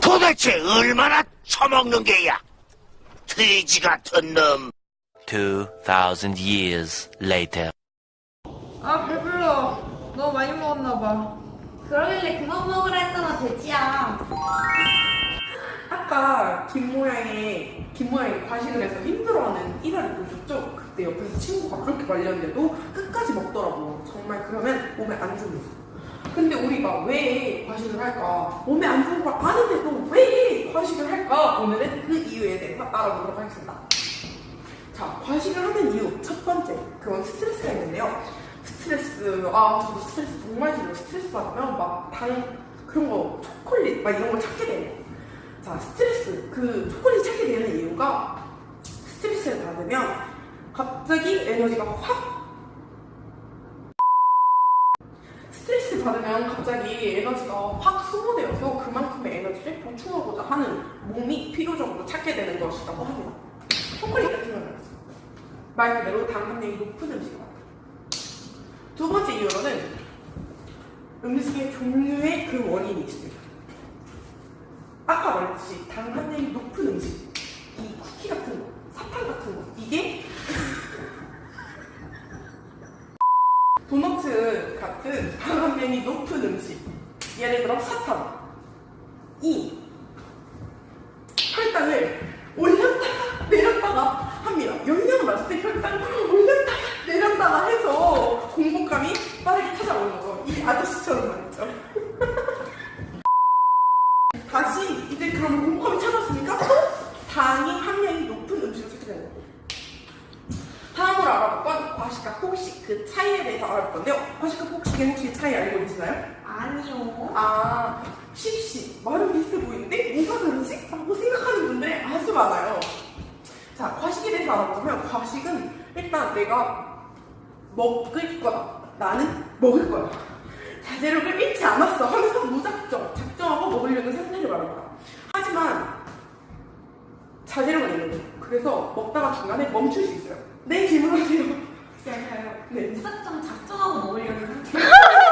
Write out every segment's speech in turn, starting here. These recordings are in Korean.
도대체 얼마나 처먹는 게야? 돼지 같은 놈. 2,000 years later. 아 배불러 너무 많이 먹었나 봐 그러길래 그만 먹으라 했잖아 돼지야 아까 김 모양의 김 모양의 과식을 해서 힘들어하는 이달을 보셨죠? 그때 옆에서 친구가 그렇게 말렸는데도 끝까지 먹더라고. 정말 그러면 몸에 안 좋은 근데 우리가 왜 과식을 할까? 몸에 안 좋은 걸 아는데도 왜 과식을 할까? 오늘은 그 이유에 대해서 알아보도록 하겠습니다. 자, 과식을 하는 이유 첫 번째, 그건 스트레스가 있는데요. 스트레스, 아, 저도 스트레스 정말 싫어요. 스트레스 받으면 막 당, 그런 거, 초콜릿, 막 이런 거 찾게 돼요. 자, 스트레스. 그 초콜릿 찾게 되는 이유가 스트레스를 받으면 갑자기 에너지가 확 스트레스 받으면 갑자기 에너지가 확 소모되어서 그만큼의 에너지를 보충하고자 하는 몸이 필요적으로 찾게 되는 것이라고 합니다. 초콜릿 같은 경우는 말 그대로 당분량이 높은 음식을 합니다. 두 번째 이유로는 음식의 종류의 그 원인이 있습니다. 아까 말했듯이 당분량이 높은 음식, 이 쿠키 같은 거, 사탕 같은 거, 이게 도너츠 같은 당분량이 높은 음식, 예를 들어 사탕, 이 혈당을 올렸다가 내렸다가 합니다. 영양을 맞을 때 혈당을 올렸다가 내렸다가 해서 공복감이 빠르게 찾아오는 거. 이 아저씨처럼 말이죠. 다시 이제 그럼 공복감이 찾았으니까 또 당이 함량이 높은 음식을 찾게 되는 거예요. 다음으로 알아볼 건 과식과 폭식 그 차이에 대해서 알아볼 건데요. 과식과 폭식의 혹시 차이 알고 계시나요? 아니요 아, 식식. 말은 비슷해 보이는데 뭐가 다르지? 라고 생각하는 분들이 아주 많아요. 자, 과식에 대해서 알아보자면 과식은 일단 내가 먹을 거다. 나는 먹을 거야. 자제력을 잃지 않았어. 하면서 무작정 작정하고 먹으려는 상태를 말합니다. 하지만 자제력은 있는 거예요. 그래서 먹다가 중간에 멈출 수 있어요. 네, 질문하세요. 맞아요 네. 무작정 작정하고 네.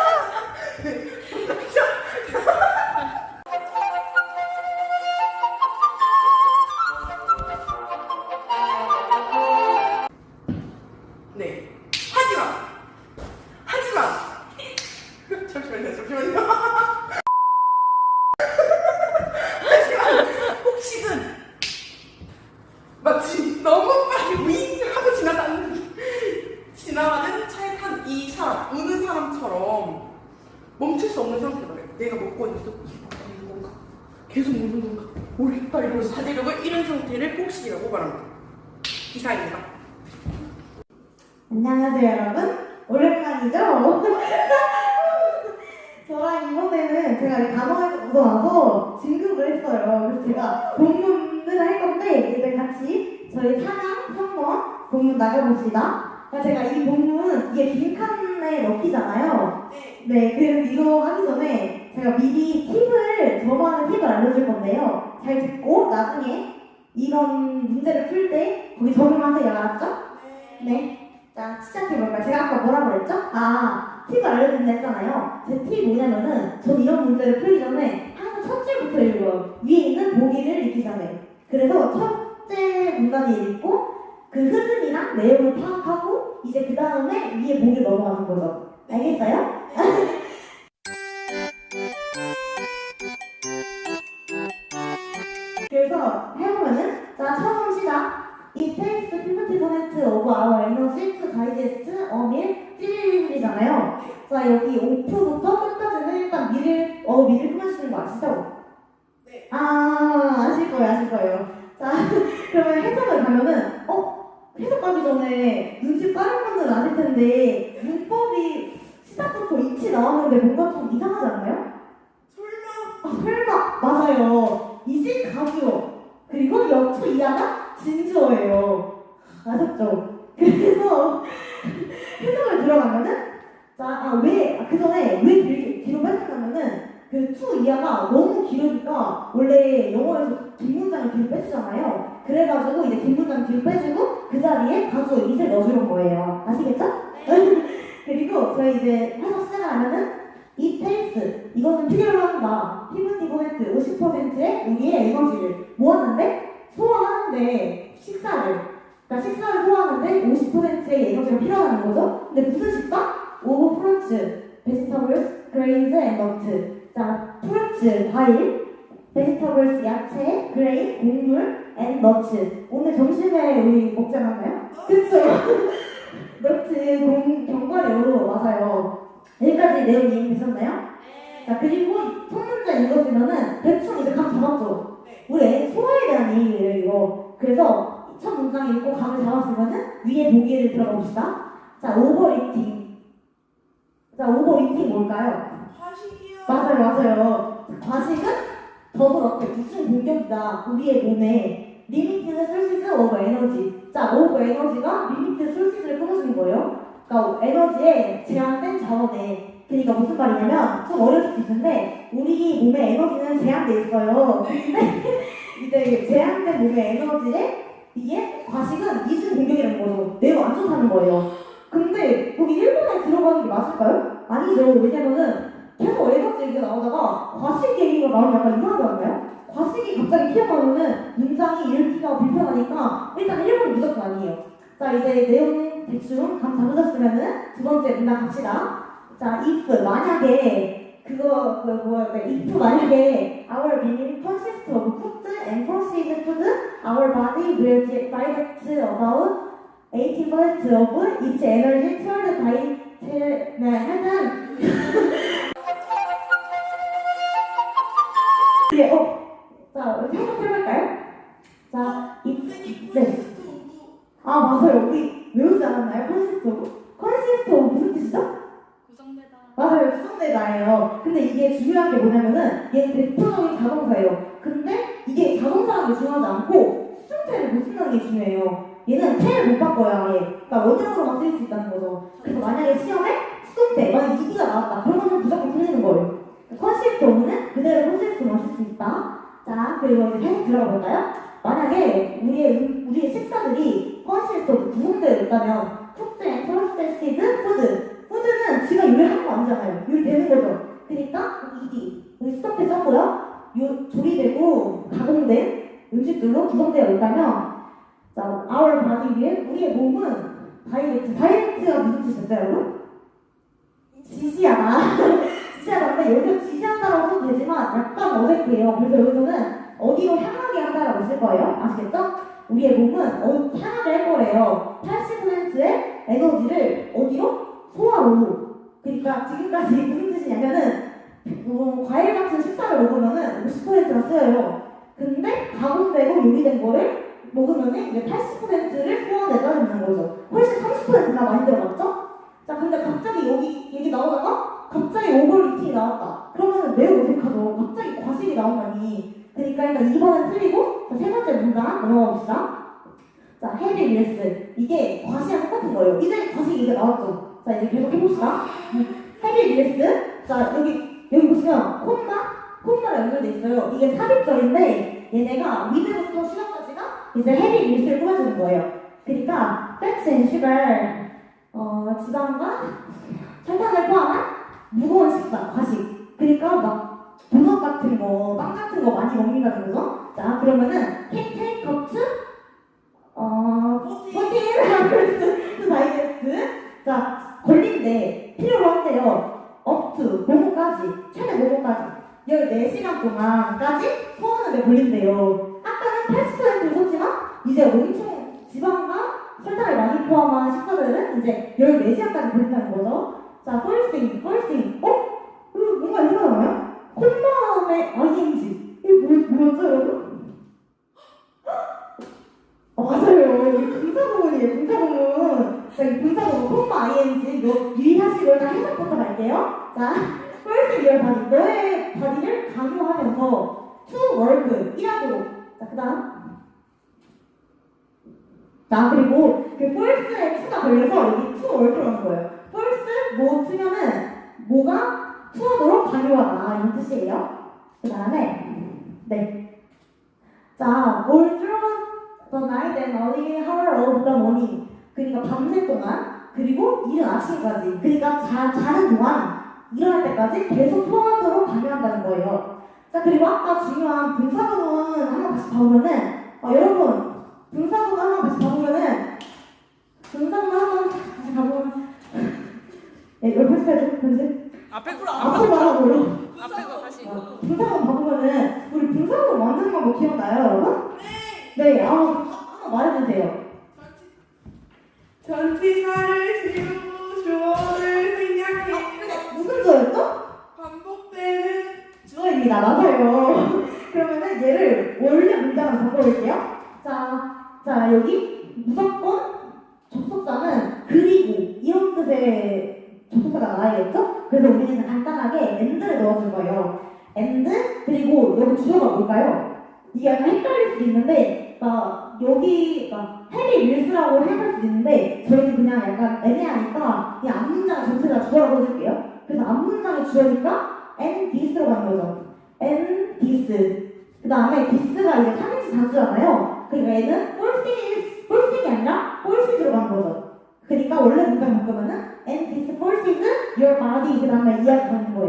먹는 건가? 계속 먹는 건가? 모르겠다 이러면서 자제력을 잃은 상태를 폭식이라고 말합니다. 이상입니다. 안녕하세요 여러분 오랜만이죠? 저랑 이번에는 제가 이 단어에서 벗어나서 진급을 했어요 그래서 제가 본문을 할 건데 이제 같이 저희 4강 3번 본문 나가봅시다 그러니까 제가 이 본문 이게 빈칸에 넣기잖아요 네 그래서 이거 하기 전에 제가 미리 팁을 저만의 팁을 알려줄 건데요 잘 듣고 나중에 이런 문제를 풀 때 거기 적용하세요 알았죠? 네 자, 시작해볼까요? 제가 아까 뭐라고 그랬죠? 아, 팁을 알려준다 했잖아요. 제 팁이 뭐냐면은, 전 이런 문제를 풀기 전에 항상 첫 줄부터 읽어요. 위에 있는 보기를 읽기 전에. 그래서 첫째 문단을 읽고, 그 흐름이랑 내용을 파악하고, 이제 그 다음에 위에 보기를 넘어가는 거죠. 알겠어요? 해보면은, 자, 처음 시작. It takes 50% of our energy to digest a meal 1일이잖아요. 자, 여기 오프부터 끝까지는 일단 미를, 어, 미를 끊으시는 거 아시죠? 네. 아, 아실 거예요, 아실 거예요. 자, 그러면 해석을 가면은, 어? 해석 가기 전에 눈치 빠른 분들은 아실 텐데, 문법이 시작부터 이치 나왔는데 뭔가 좀 이상하지 않나요? 설마 아, 설마 맞아요. 이진 가주어 그리고 역초 이하가 진주어예요. 아셨죠? 그래서 해석을 들어가면은 자아왜그 전에 왜 뒤- 뒤로 뺐냐면은 그 투 이하가 너무 길으니까 원래 영어에서 뒷문장을 뒤로 빼주잖아요. 그래가지고 이제 뒷문장 뒤로 빼주고 그 자리에 가주어 이을 넣어주는 거예요. 아시겠죠? 그리고 저희 이제 해석 시작을 하면은 이 텔스 이것은 필요로 한다. 피브티브네트 50%의 우리의 에너지를 모았는데 소화하는데 식사를 그러니까 식사를 소화하는데 50%의 에너지가 필요하다는 거죠. 근데 무슨 식사? 오브 프루츠, 베지터블스, 그레인즈 앤 너트. 자, 프루츠 과일, 베지터블스 야채, 그레인 곡물, 앤 너트. 오늘 점심에 우리 먹지 않았나요? 그쵸? 너트 공 견과류 맞아요. 여기까지 내용 이해되셨나요? 자 그리고 첫 문제 읽었으면은 대충 이제 감 잡았죠. 우리 애 소화에 대한 얘기예요 이거. 그래서 첫 문장 읽고 감을 잡았으면은 위에 보기를 들어가 봅시다. 자 오버리팅. 자 오버리팅 뭘까요? 과식이요. 맞아요, 맞아요. 과식은 더블 어택, 무슨 공격이다. 우리의 몸에 리미티드 솔시스 오브 에너지. 자, 오브 에너지가 리미티드 솔시스를 끊어주는 거예요. 그러니까 에너지에 제한된 자원에. 그러니까 무슨 말이냐면 좀 어려울 수도 있는데 우리 몸의 에너지는 제한돼 있어요. 근데 이제 제한된 몸의 에너지에 이게 과식은 이중 공격이라는 거죠. 매우 안 좋다는 거예요. 근데 여기 1번에 들어가는 게 맞을까요? 아니죠. 왜냐면은 계속 에너지 얘기가 나오다가 과식 얘기가 나오면 약간 이상하지 않나요? 과식이 갑자기 튀어나오면은 문장이 읽기가 불편하니까 일단 1번 무조건 아니에요. 자 이제 내용 대충 감 잡으셨으면은 두 번째 문장 갑시다. 자 if 만약에 그거 그 뭐야 그 if 만약에 our meaning consists of cooked and processed food our body will direct about 80% of its energy toward diet 네 하여튼 예, 어. 자, 우리 한번 해볼까요? 자, 이, 네. 아, 맞아요. 우리 외우지 않았나요? 오브? 컨시스트 오브 무슨 뜻이죠? 구성되다. 맞아요. 구성대다예요. 근데 이게 중요한 게 뭐냐면은 얘는 대표적인 자동사예요. 근데 이게 자동사라는 게 중요하지 않고 수동태를 못 쓴다는 게 중요해요. 얘는 태를 못 바꿔요, 아예. 그러니까 원형으로만 쓰일 수 있다는 거죠. 그래서 만약에 시험에 수동태, 만약 이기가 나왔다. 그러면 무조건 틀리는 거예요. 컨시스트 오브는 그대로 컨시스트만 쓸 수 있다. 자, 그리고 이제 계속 들어가 볼까요? 만약에 우리의, 음- 우리의 식사들이 오브 구성되어 있다면 쿡드 앤 프로세스드 푸드 푸드는 지가 요리한 거 아니잖아요. 요리되는 거죠. 그러니까 이디 여기 스톱해 썼고요. 요 조리되고 가공된 음식들로 구성되어 있다면 자, our body will 우리의 몸은 다이렉트 다이렉트가 무슨 뜻이었죠, 여러분? 지시하다. 지시하다인데 여기서 지시한다라고 써도 되지만 약간 어색해요. 그래서 여기서는 어디로 향하게 한다라고 쓸 거예요. 아시겠죠? 우리의 몸은 어, 향하게 할 거래요. 80%의 에너지를 어디로? 소화로. 그러니까 지금까지 무슨 뜻이냐면은 뭐 과일 같은 식사를 먹으면은 50%가 쓰여요. 근데 가공되고 요리된 거를 먹으면은 이제 80%를 소화내자는 거죠. 훨씬 30%가 많이 들어갔죠? 자, 근데 갑자기 여기 얘기 나오다가 갑자기 오버리팅이 나왔다. 그러면은 매우 어색하죠. 갑자기 과식이 나오다니. 그러니까 일단 2번은 틀리고 자, 세 번째 문장 넘어가 봅시다. 자, 헤비 밀스. 이게 과시랑 똑같은 거예요. 이제 과식이 이게 나왔죠. 자, 이제 계속 해봅시다. 헤비 밀스. 자, 여기, 여기 보시면 콤마, 콤마가 연결돼 있어요. 이게 삽입절인데 얘네가 위드부터 슈가까지가 이제 헤비 밀스를 꾸며주는 거예요. 그러니까 fats and 어, 지방과 설탕을 포함한 무거운 식사, 과식. 그러니까 막 도넛 같은 거, 빵 같은 거 많이 먹는다는 거죠. 자, 그러면은 캔테이 커트, 어, 프로틴, 하이브리스, 다이제스트. 자, 걸린데 필요로 한대요. 업투, 모모까지, 최대 모모까지. 14시간 동안까지 소화하는데 걸린대요. 아까는 80%를 썼지만, 이제 엄청 지방과 설탕을 많이 포함한 식사들은 이제 14시간까지 걸린다는 거죠. 자, 펄싱, 펄싱. 어? 이거 뭔가 이상하지 않아요? 콤마음의 ing. 이게 뭐, 뭐였죠, 여러분? 어, 맞아요. 여기 분사구문이에요, 분사구문. 자, 이 분사구문, 콤마 ing. 이거 유의하시고 일단 해석부터 갈게요. 자, first your body. 너의 바디를 강요하면서 to work. 일하도록. 자, 그 다음. 자, 그리고 그 first에 to가 걸려서 여기 to work라는 거예요. first, 뭐 트면은 뭐가 투하도록 강요하다. 이런 뜻이에요. 그 다음에, 네. 자, all through the night. 그러니까 밤새 동안 그리고 이른 아침까지. 그러니까 자, 자는 동안 일어날 때까지 계속 소화도로 강요한다는 거예요. 자, 그리고 아까 중요한 분사구문 한번 다시 봐보면은, 어, 여러분, 분사구문 한번 다시 봐보면은, 100%안 앞에 말하고요. 앞에 거 다시. 아, 분상은 바꾸면은 우리 분상은 만드는 거뭐 기억나요, 여러분? 네, 네 아, 하나 말해주세요. 전치사를 지우고 조언을 생략해 아, 근데 무슨 저였죠? 반복되는 주어입니다. 맞아요. 그러면은 얘를 원래 문장으로 바꿔볼게요. 자, 자 여기 무조건 접속사는 그리고 이런 뜻의 접속사가 나와야겠죠? 그래서 우리 넣어줄 거예요. and 그리고 여기 주어가 뭘까요? 이게 약간 헷갈릴 수도 있는데 막 여기 막 해리 밀스라고 생각할 수도 있는데 저희는 그냥 약간 애매하니까 이 앞문장 전체가 주어라고 해줄게요. 그래서 앞문장이 주어니까 and this로 가는 거죠. and this. 그 다음에 this가 이제 3인칭 단수잖아요. 그러니까 얘는 forces, forces이 아니라 forces로 가는 거죠. 그러니까 원래 문장 바꾸면은 and this forces your body 그 다음에 이야기 가는 거예요.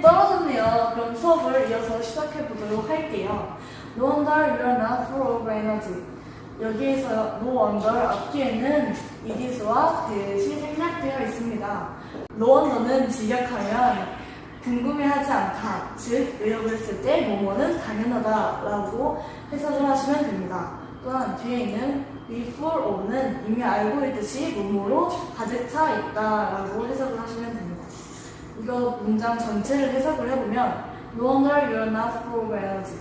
떨어졌네요. 그럼 수업을 이어서 시작해 보도록 할게요. No wonder you're not full of energy. 여기에서 no wonder 앞뒤에는 itis와 대시 생략되어 있습니다. no wonder는 직역하면 궁금해하지 않다. 즉, 의역을 쓸때 뭐뭐는 당연하다 라고 해석을 하시면 됩니다. 또한 뒤에 있는 be full of는 이미 알고 있듯이 뭐뭐로 가득 차 있다 라고 해석을 하시면 됩니다. 이거 문장 전체를 해석을 해보면 No wonder you're not full energy.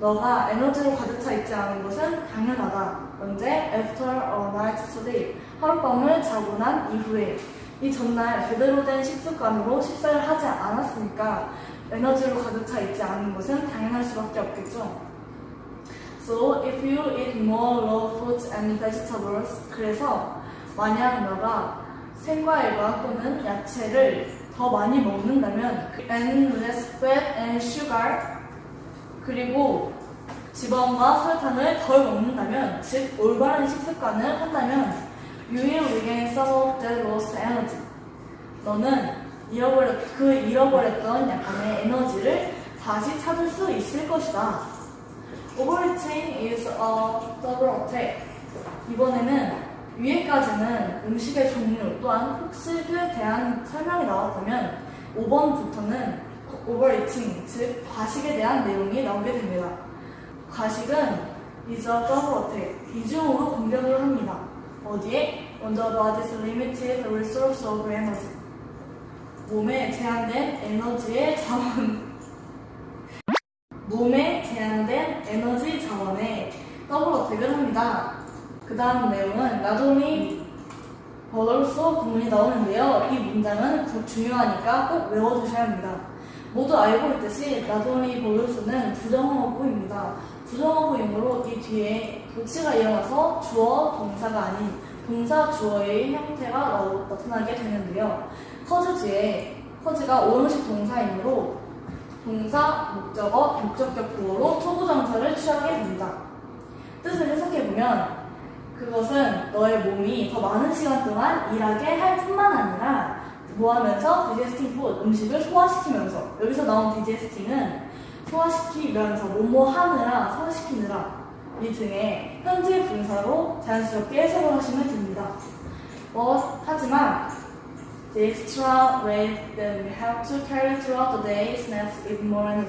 너가 에너지로 가득 차 있지 않은 것은 당연하다. 언제? After a night sleep. 하룻밤을 자고 난 이후에. 이 전날 제대로 된 식습관으로 식사를 하지 않았으니까 에너지로 가득 차 있지 않은 것은 당연할 수밖에 없겠죠. So if you eat more raw fruits and vegetables, 그래서 만약 너가 생과일과 또는 야채를 더 많이 먹는다면 and less fat and sugar 그리고 지방과 설탕을 덜 먹는다면 즉 올바른 식습관을 한다면 you will regain some of that lost energy 너는 잃어버렸, 그 잃어버렸던 약간의 에너지를 다시 찾을 수 있을 것이다 Overeating is a double attack 이번에는 위에까지는 음식의 종류 또한 폭식에 대한 설명이 나왔다면 5번부터는 오버이팅, 즉 과식에 대한 내용이 나오게 됩니다. 과식은 double attack, 이중으로 공격을 합니다. 어디에? The body's limited resource of energy. 몸에 제한된 에너지의 자원. 몸에 제한된 에너지 자원에 더블 어택을 합니다. 그 다음 내용은 나도미 버덜소 구문이 나오는데요. 이 문장은 더 중요하니까 꼭 외워두셔야 합니다. 모두 알고 있듯이 나도미 버덜소는 부정어구입니다. 부정어구이므로 이 뒤에 도치가 일어나서 주어, 동사가 아닌 동사, 주어의 형태가 나타나게 되는데요. 커즈 뒤에 커즈가 오형식 동사이므로 동사, 목적어, 목적격 구어로 투부정사를 취하게 됩니다. 뜻을 해석해보면 그것은 너의 몸이 더 많은 시간 동안 일하게 할 뿐만 아니라 뭐 하면서 디제스팅 푸드 음식을 소화시키면서 여기서 나온 디제스팅은 소화시키면서 뭐뭐 하느라 소화시키느라 이 등의 현재 분사로 자연스럽게 해석을 하시면 됩니다. 뭐 하지만 the extra weight that we have to carry throughout the day snaps even more.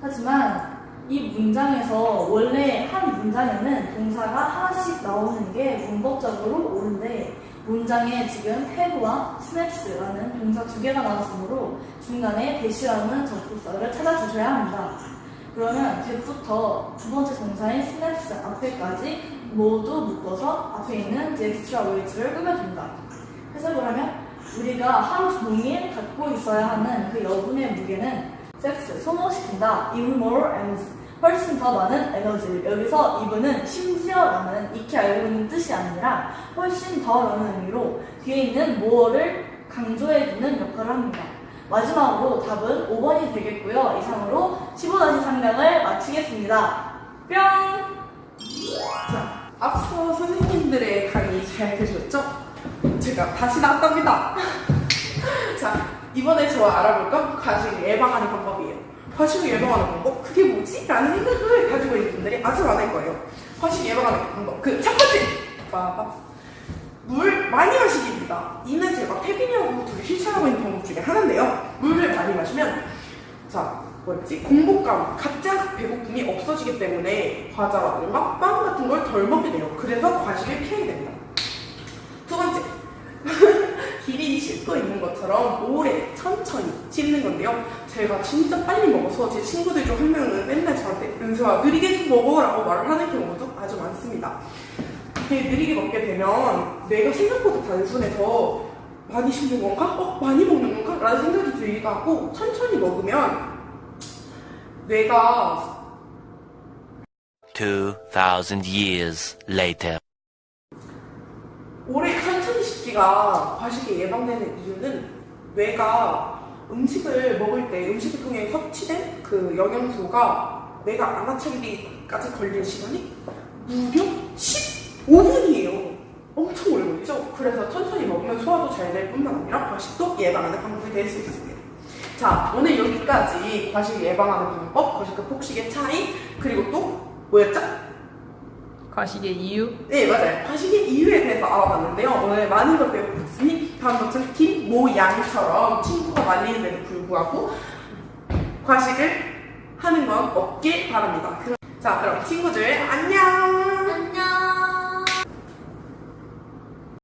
하지만 이 문장에서 원래 한 문장에는 동사가 하나씩 나오는 게 문법적으로 옳은데 문장에 지금 have와 snaps라는 동사 두 개가 나왔으므로 중간에 대시라는 접속사를 찾아주셔야 합니다. 그러면 뎁부터 두 번째 동사인 스냅스 앞에까지 모두 묶어서 앞에 있는 the extra weight를 꾸며줍니다. 해석을 하면 우리가 하루 종일 갖고 있어야 하는 그 여분의 무게는 섹스, 소모시킨다, even more and 훨씬 더 많은 에너지를 여기서 이분은 심지어라는 익히 알고 있는 뜻이 아니라 훨씬 더라는 의미로 뒤에 있는 more를 강조해주는 역할을 합니다. 마지막으로 답은 5번이 되겠고요. 이상으로 15-상량을 마치겠습니다. 뿅! 자, 앞서 선생님들의 강의 잘 들으셨죠? 제가 다시 나왔답니다. 자, 이번에 저와 알아볼 건 과식을 예방하는 방법이에요. 과식을 예방하는 방법? 그게 뭐지? 라는 생각을 가지고 있는 분들이 아주 많을 거예요. 과식 예방하는 방법. 그 첫 번째! 빠바. 물 많이 마시기입니다. 이는 제가 태빈이하고 둘이 실천하고 있는 방법 중에 하나인데요. 물을 많이 마시면 자, 뭐였지? 공복감, 갑자기 배고픔이 없어지기 때문에 과자라든가 빵 같은 걸 덜 먹게 돼요. 그래서 과식을 피하게 됩니다. 길이 씹고 있는 것처럼 오래 천천히 씹는 건데요. 제가 진짜 빨리 먹어서 제 친구들 중 한 명은 맨날 저한테 은수아 느리게 좀 먹어라고 말을 하는 경우도 아주 많습니다. 이렇게 느리게 먹게 되면 내가 생각보다 단순해서 많이 씹는 건가? 어? 많이 먹는 건가? 라는 생각이 들기도 하고 천천히 먹으면 뇌가 2,000 years later. 오래 씹기가 과식에 예방되는 이유는 뇌가 음식을 먹을 때 음식을 통해 섭취된 그 영양소가 뇌가 알아차리기까지 걸리는 시간이 무려 15분이에요. 엄청 오래 걸리죠? 그래서 천천히 먹으면 소화도 잘 될 뿐만 아니라 과식도 예방하는 방법이 될 수 있습니다. 자, 오늘 여기까지 과식 예방하는 방법, 과식과 폭식의 차이, 그리고 또 뭐였죠? 과식의 이유? 네, 맞아요. 과식의 이유에 대해서 알아봤는데요. 오늘 많은 걸 배우고 있으니 다음 것처럼 김모양처럼 친구가 말리는데도 불구하고 과식을 하는 건 없길 바랍니다. 자, 그럼 친구들 안녕!